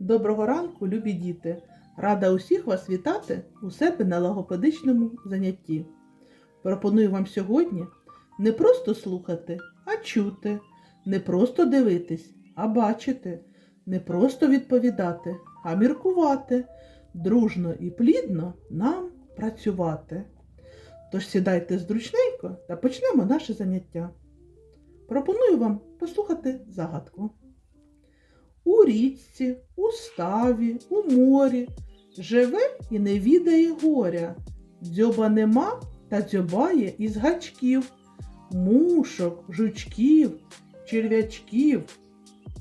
Доброго ранку, любі діти! Рада усіх вас вітати у себе на логопедичному занятті. Пропоную вам сьогодні не просто слухати, а чути, не просто дивитись, а бачити, не просто відповідати, а міркувати, дружно і плідно нам працювати. Тож сідайте зручненько та почнемо наше заняття. Пропоную вам послухати загадку. У річці, у ставі, у морі живе і не відає горя. Дзьоба нема та дзьобає із гачків, мушок, жучків, черв'ячків.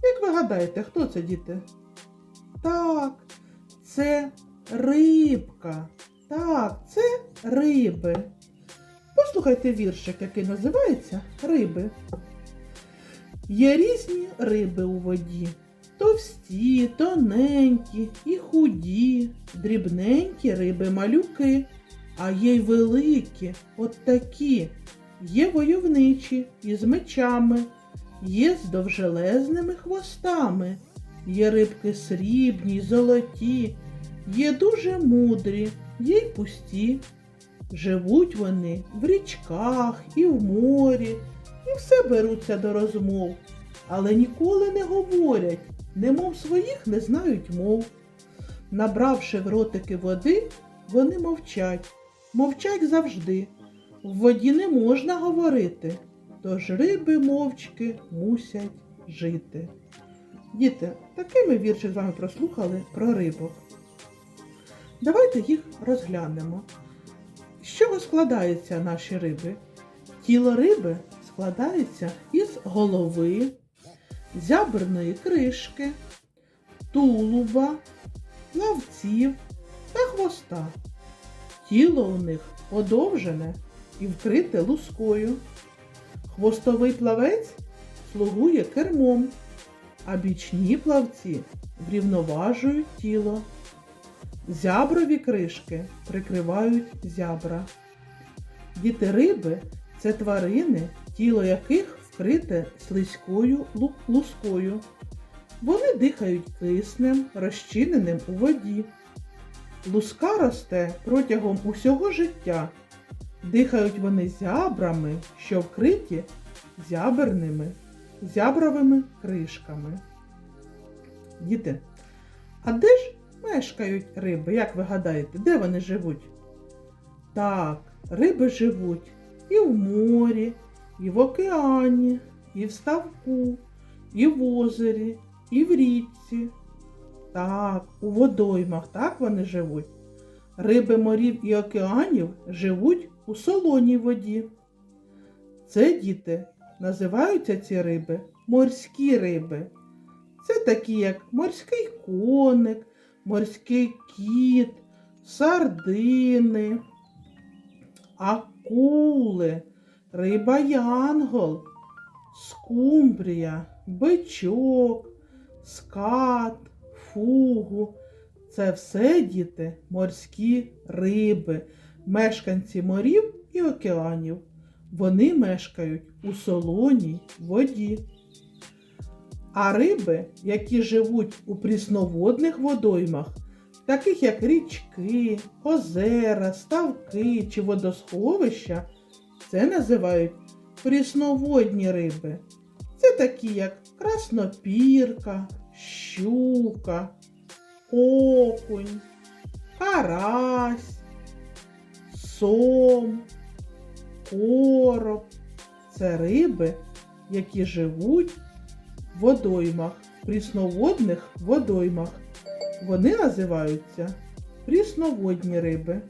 Як ви гадаєте, хто це, діти? Так, це рибка. Так, це риби. Послухайте віршик, який називається Риби. Є різні риби у воді. Товсті, тоненькі і худі, дрібненькі риби малюки, а є й великі, от такі. Є войовничі із мечами, є з довжелезними хвостами, є рибки срібні, золоті, є дуже мудрі, є й пусті. Живуть вони в річках і в морі, і все беруться до розмов, але ніколи не говорять, немов своїх не знають мов. Набравши в ротики води, вони мовчать, мовчать завжди. В воді не можна говорити, тож риби мовчки мусять жити. Діти, такий ми вірші з вами прослухали про рибок. Давайте їх розглянемо. З чого складаються наші риби? Тіло риби складається із голови, зяберної кришки, тулуба, плавців та хвоста. Тіло у них подовжене і вкрите лускою. Хвостовий плавець слугує кермом, а бічні плавці врівноважують тіло. Зяброві кришки прикривають зябра. Діти риби це тварини, тіло яких вкрите слизькою лу- лускою. Вони дихають киснем, розчиненим у воді. Луска росте протягом усього життя. Дихають вони зябрами, що вкриті зяберними, зябровими кришками. Діти, а де ж мешкають риби, як ви гадаєте, де вони живуть? Так, риби живуть і в морі, і в океані, і в ставку, і в озері, і в річці. Так, у водоймах так вони живуть. Риби морів і океанів живуть у солоній воді. Це діти називаються ці риби морські риби. Це такі, як морський коник, морський кіт, сардини, акули, риба янгол, скумбрія, бичок, скат, фугу. Це все діти морські риби, мешканці морів і океанів. Вони мешкають у солоній воді. А риби, які живуть у прісноводних водоймах, таких як річки, озера, ставки чи водосховища, це називають прісноводні риби. Це такі, як краснопірка, щука, окунь, карась, сом, короб. Це риби, які живуть в водоймах, в прісноводних водоймах. Вони називаються прісноводні риби.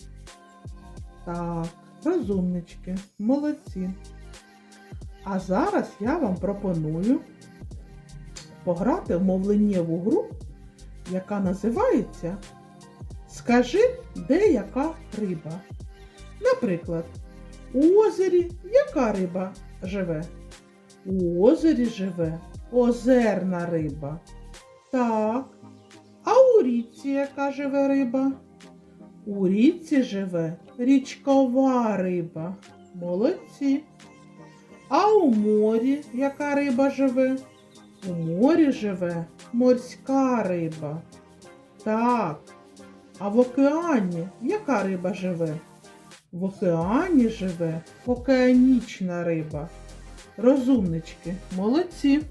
Так, розумнички, молодці. А зараз я вам пропоную пограти в мовленнєву гру, яка називається Скажи, де яка риба. Наприклад, у озері яка риба живе? У озері живе озерна риба. Так. А у річці яка живе риба? У річці живе річкова риба. Молодці. А у морі яка риба живе? У морі живе морська риба. Так. А в океані яка риба живе? В океані живе океанічна риба. Розумнички, молодці.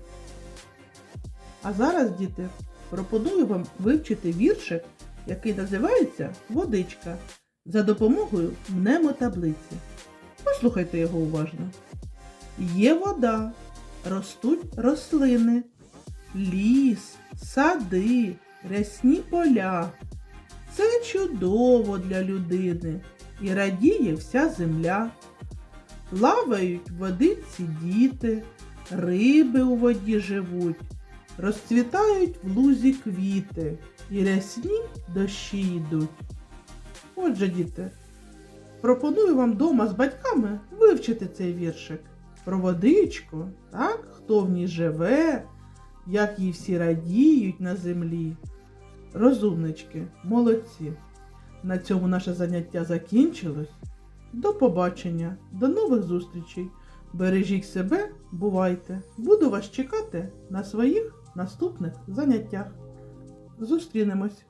А зараз, діти, пропоную вам вивчити віршик, який називається Водичка за допомогою мнемотаблиці. Послухайте його уважно. Є вода, ростуть рослини, ліс, сади, рясні поля. Це чудово для людини і радіє вся земля. Плавають в водиці діти, риби у воді живуть, розцвітають в лузі квіти, і рясні дощі йдуть. Отже, діти, пропоную вам вдома з батьками вивчити цей віршик про водичку, так, хто в ній живе, як їй всі радіють на землі. Розумнички, молодці. На цьому наше заняття закінчилось. До побачення, до нових зустрічей. Бережіть себе, бувайте. Буду вас чекати на своїх наступних заняттях. Зустрінемось!